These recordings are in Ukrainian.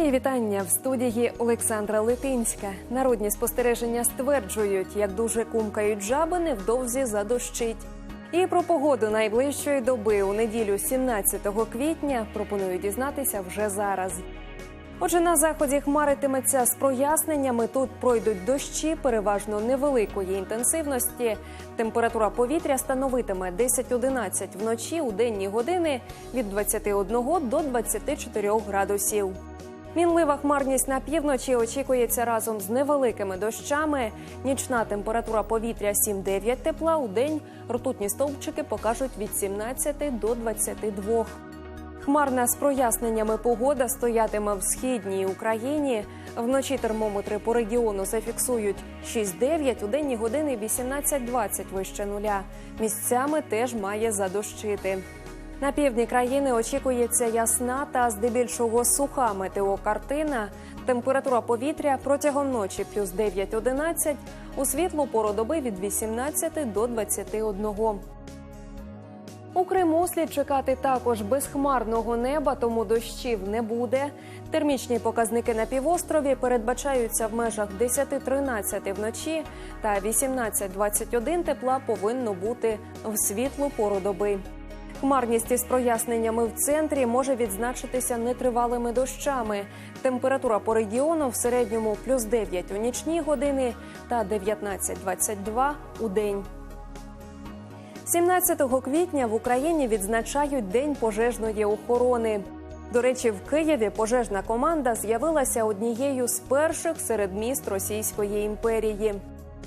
Мої вітання в студії Олександра Литинська. Народні спостереження стверджують, як дуже кумкають жаби невдовзі задощить. І про погоду найближчої доби у неділю 17 квітня пропоную дізнатися вже зараз. Отже, на заході хмаритиметься з проясненнями. Тут пройдуть дощі, переважно невеликої інтенсивності. Температура повітря становитиме 10-11 вночі у денні години від 21 до 24 градусів. Мінлива хмарність на півночі очікується разом з невеликими дощами. Нічна температура повітря 7-9 тепла. У день ртутні стовпчики покажуть від 17 до 22. Хмарна з проясненнями погода стоятиме в східній Україні. Вночі термометри по регіону зафіксують 6-9, у денні години 18-20 вище нуля. Місцями теж має задощити. На півдні країни очікується ясна та здебільшого суха метеокартина. Температура повітря протягом ночі плюс 9-11, у світлу пору доби від 18 до 21. У Криму слід чекати також безхмарного неба, тому дощів не буде. Термічні показники на півострові передбачаються в межах 10-13 вночі та 18-21 тепла повинно бути в світлу пору доби. Хмарність із проясненнями в центрі може відзначитися нетривалими дощами. Температура по регіону в середньому плюс 9 у нічні години та 19-22 у день. 17 квітня в Україні відзначають День пожежної охорони. До речі, в Києві пожежна команда з'явилася однією з перших серед міст Російської імперії.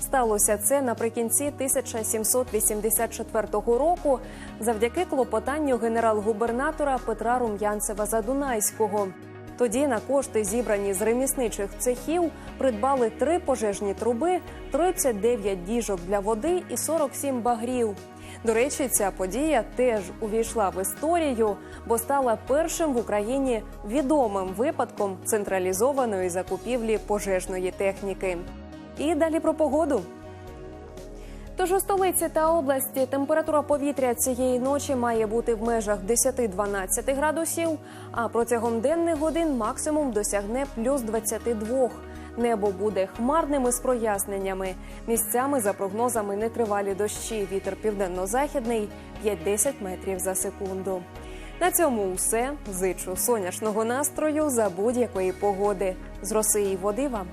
Сталося це наприкінці 1784 року завдяки клопотанню генерал-губернатора Петра Рум'янцева Задунайського. Тоді на кошти, зібрані з ремісничих цехів, придбали три пожежні труби, 39 діжок для води і 47 багрів. До речі, ця подія теж увійшла в історію, бо стала першим в Україні відомим випадком централізованої закупівлі пожежної техніки. І далі про погоду. Тож у столиці та області температура повітря цієї ночі має бути в межах 10-12 градусів, а протягом денних годин максимум досягне плюс 22. Небо буде хмарним із проясненнями. Місцями за прогнозами нетривалі дощі. Вітер південно-західний 5-10 метрів за секунду. На цьому все. Зичу сонячного настрою за будь-якої погоди. З роси і води вам.